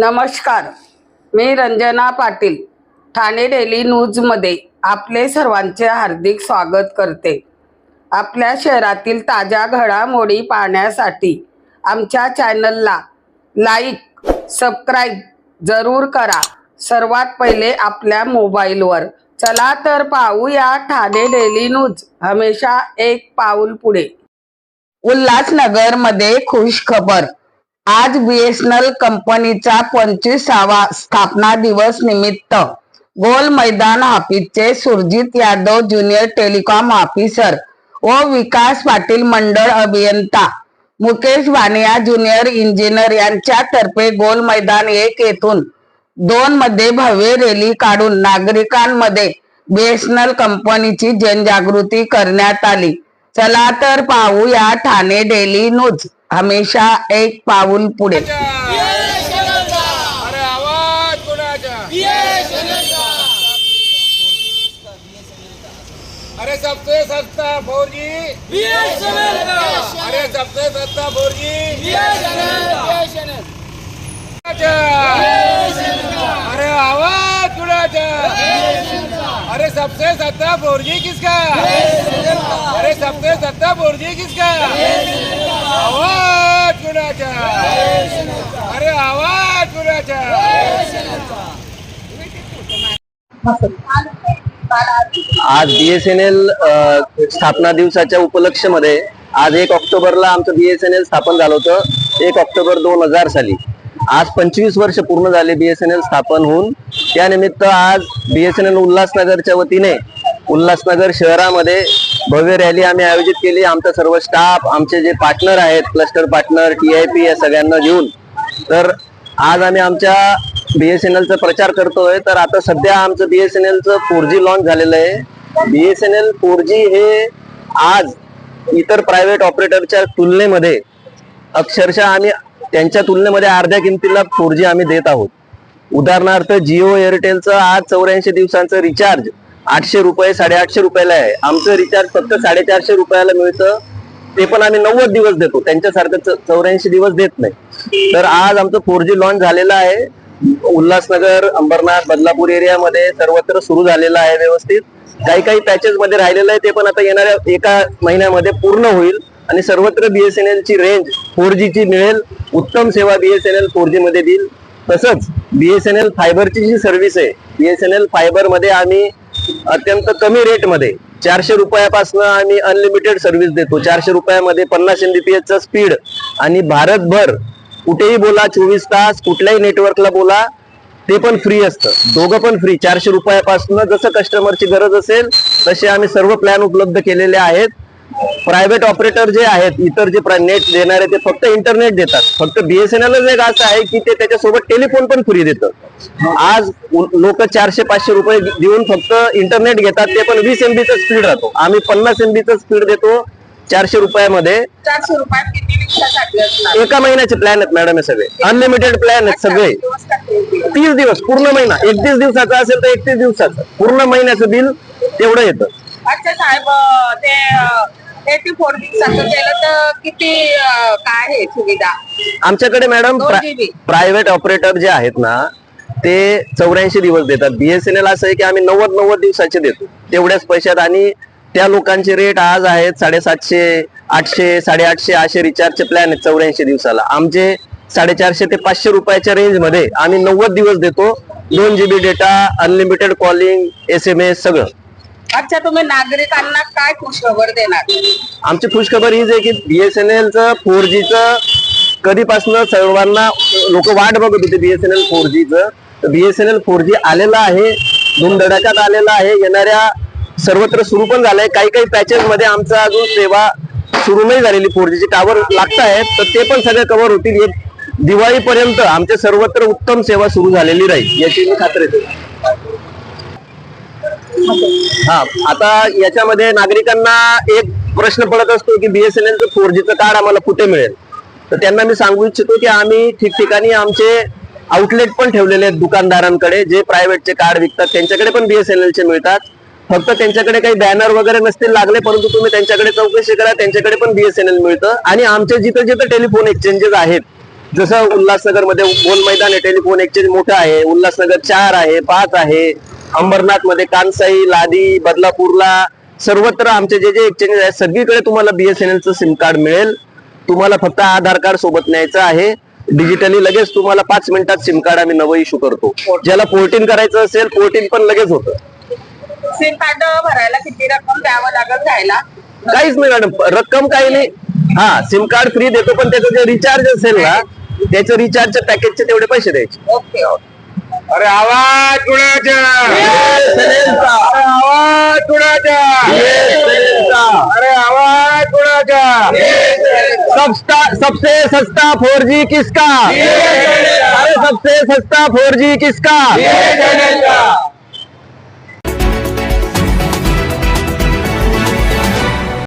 नमस्कार. मी रंजना पाटील ठाणे डेली न्यूजमध्ये आपले सर्वांचे हार्दिक स्वागत करते. आपल्या शहरातील ताज्या घडामोडी पाहण्यासाठी आमच्या चॅनलला लाईक सबस्क्राईब जरूर करा. सर्वात पहिले आपल्या मोबाईलवर चला तर पाहूया ठाणे डेली न्यूज. हमेशा एक पाऊल पुढे. उल्हासनगरमध्ये खुश खबर आज बीएसएनएल कंपनीचा पंचवीसावा स्थापना दिवस निमित्त गोल मैदान ऑफिसचे Surjit Yadav junior telecom officer व विकास पाटील मंडळ अभियंता. मुकेश वानिया ज्युनियर इंजिनियर यांच्यातर्फे गोल मैदान एक येथून दोन मध्ये भव्य रॅली काढून नागरिकांमध्ये बीएसएनएल कंपनीची जनजागृती करण्यात आली. चला तर पाहूया ठाणे डेली न्यूज. हमेशा एक पाऊल पुढे. अरे सबसे सस्ता फोर अरे सबसे सस्ता फोर अरे आवाज कुणाचा? अरे सबसे ज्यादा बोर्जी किसका? अरे सबसे ज्यादा बोर्जी किसका? आवाज कुणाचा? अरे आवाज कुणाचा? आज बीएसएनएल स्थापना दिवसाच्या उपलक्षमध्ये आज एक ऑक्टोबरला आमचं बीएसएनएल स्थापन झालं होतं. एक ऑक्टोबर दोन हजार साली. आज पंचवीस वर्ष पूर्ण झाले बीएसएनएल स्थापन होऊन. त्यानिमित्त आज बीएसएनएल उल्हासनगरच्या वतीने उल्हासनगर शहरामध्ये भव्य रॅली आम्ही आयोजित केली. आमचा सर्व स्टाफ आमचे जे पार्टनर आहेत cluster partner T I P या सगळ्यांना घेऊन. तर आज आम्ही आमच्या बीएसएनएलचा प्रचार करतोय. तर आता सध्या आमचं बीएसएनएलचं फोर जी लॉन्च झालेलं आहे. बीएसएनएल फोर जी हे आज इतर प्रायव्हेट ऑपरेटरच्या तुलनेमध्ये अक्षरशः आम्ही त्यांच्या तुलनेमध्ये अर्ध्या किमतीला फोर जी आम्ही देत आहोत. उदाहरणार्थ जिओ एअरटेलचं आज चौऱ्याऐंशी दिवसांचं रिचार्ज आठशे रुपये साडेआठशे रुपयाला आहे. आमचं रिचार्ज फक्त साडेचारशे रुपयाला मिळतं. ते पण आम्ही नव्वद दिवस देतो. त्यांच्यासारखं चौऱ्याऐंशी दिवस देत नाही. तर आज आमचं फोर जी लॉन्च झालेलं आहे. उल्हासनगर अंबरनाथ बदलापूर एरियामध्ये सर्वत्र सुरू झालेलं आहे व्यवस्थित. काही काही पॅचेस मध्ये राहिलेलं आहे. ते पण आता येणाऱ्या एका महिन्यामध्ये पूर्ण होईल. आणि सर्वत्र बीएसएनएल ची रेंज फोर जीची मिळेल. उत्तम सेवा बीएसएनएल फोर जी मध्ये देईल. तसंच बीएसएनएल फायबरची जी सर्व्हिस आहे बीएसएनएल फायबरमध्ये आम्ही अत्यंत कमी रेटमध्ये चारशे रुपयापासून आम्ही अनलिमिटेड सर्व्हिस देतो. चारशे रुपयामध्ये पन्नास एमबीपीएस चा स्पीड आणि भारतभर कुठेही बोला चोवीस तास कुठल्याही नेटवर्कला बोला ते पण फ्री असतं. दोघं पण फ्री चारशे रुपयापासून जसं कस्टमरची गरज असेल तसे आम्ही सर्व प्लॅन उपलब्ध केलेले आहेत. प्रायव्हेट ऑपरेटर जे आहेत इतर जे नेट देणारे ते फक्त इंटरनेट देतात. फक्त बीएसएनएल एक असं आहे की ते त्याच्यासोबत टेलिफोन पण फ्री देतं. आज लोक चारशे पाचशे रुपये देऊन फक्त इंटरनेट घेतात ते पण वीस एमबीचं स्पीड राहतो. आम्ही पन्नास एमबीचं स्पीड देतो चारशे रुपयामध्ये. एका महिन्याचे प्लॅन आहेत मॅडम हे सगळे. अनलिमिटेड प्लॅन आहेत सगळे. तीस दिवस पूर्ण महिना. एकतीस दिवसाचा असेल तर एकतीस दिवसाचं. पूर्ण महिन्याचं बिल तेवढं येतं. अच्छा साहेब अं, ते फोर तर किती अं, काय आहे सुविधा? आमच्याकडे मॅडम दोन GB. प्रायव्हेट ऑपरेटर जे आहेत ना ते चौऱ्याऐंशी दिवस देतात. बीएसएनएल असं आहे की आम्ही नव्वद नव्वद दिवसाचे देतो. तेवढ्याच पैशात आणि त्या लोकांचे रेट आज आहेत साडेसातशे आठशे साडेआठशे असे रिचार्जचे प्लॅन आहेत चौऱ्याऐंशी दिवसाला. आमचे साडेचारशे ते पाचशे रुपयाच्या रेंजमध्ये आम्ही नव्वद दिवस देतो. दोन GB data unlimited calling S M S सगळं. अच्छा तुम्ही नागरिकांना काय खुशखबर देणार? आमची खुशखबर हीच आहे की बीएसएनएलचं फोर जीचं कधीपासून सर्वांना लोक वाट बघत होते बीएसएनएल फोर जीचं तर बीएसएनएल फोर जी आलेलं आहे धुमधडाक्यात आलेलं आहे. येणाऱ्या सर्वत्र सुरू पण झालंय. काही काही पॅचेस मध्ये आमचा अजून सेवा सुरू नाही झालेली फोर जीची टावर लागत आहेत. तर ते पण सगळे कव्हर होतील. एक दिवाळीपर्यंत आमच्या सर्वत्र उत्तम सेवा सुरू झालेली राहील. याची मी खात्री देतो. हा आता याच्यामध्ये नागरिकांना एक प्रश्न पडत असतो की बीएसएनएलचं फोर जीचं कार्ड आम्हाला कुठे मिळेल? तर त्यांना मी सांगू इच्छितो की आम्ही ठिकठिकाणी आमचे आउटलेट पण ठेवलेले आहेत दुकानदारांकडे जे प्रायव्हेटचे कार्ड विकतात. त्यांच्याकडे पण बीएसएनएलचे चे मिळतात. फक्त त्यांच्याकडे काही बॅनर वगैरे नसतील लागले परंतु तुम्ही त्यांच्याकडे चौकशी करा त्यांच्याकडे पण बीएसएनएल मिळतं. आणि आमचे जिथं जिथं टेलिफोन एक्सचेंजेस आहेत जसं उल्हासनगरमध्ये गोल मैदान आहे टेलिफोन एक्सचेंज मोठं आहे उल्हासनगर चार आहे पाच आहे अंबरनाथमध्ये कानसाई लादी बदलापूरला सर्वत्र आमचे जे जे एक्सचेंजेस आहेत सगळीकडे तुम्हाला बीएसएनएल चं सिम कार्ड मिळेल. तुम्हाला फक्त आधार कार्ड सोबत न्यायचं आहे. डिजिटली लगेच तुम्हाला पाच मिनिटात सिम कार्ड आम्ही नवं इश्यू करतो. ज्याला पोर्टिंग करायचं असेल पोर्टिंग पण लगेच होतं. सिम कार्ड भरायला किती रक्कम द्यावं लागत घ्यायला? काहीच नाही मॅडम रक्कम काही नाही. हा सिम कार्ड फ्री देतो पण त्याचं जे रिचार्ज असेल ना त्याचं रिचार्जच्या पॅकेजचे तेवढे पैसे द्यायचे. Okay okay. अरे आवाज कुणाचा. अरे आवाज कुणाचा. अरे आवाज कुणाचा? सबस्ता सबसे सस्ता फोर जी किसका? अरे सबसे सस्ता फोर जी किसका.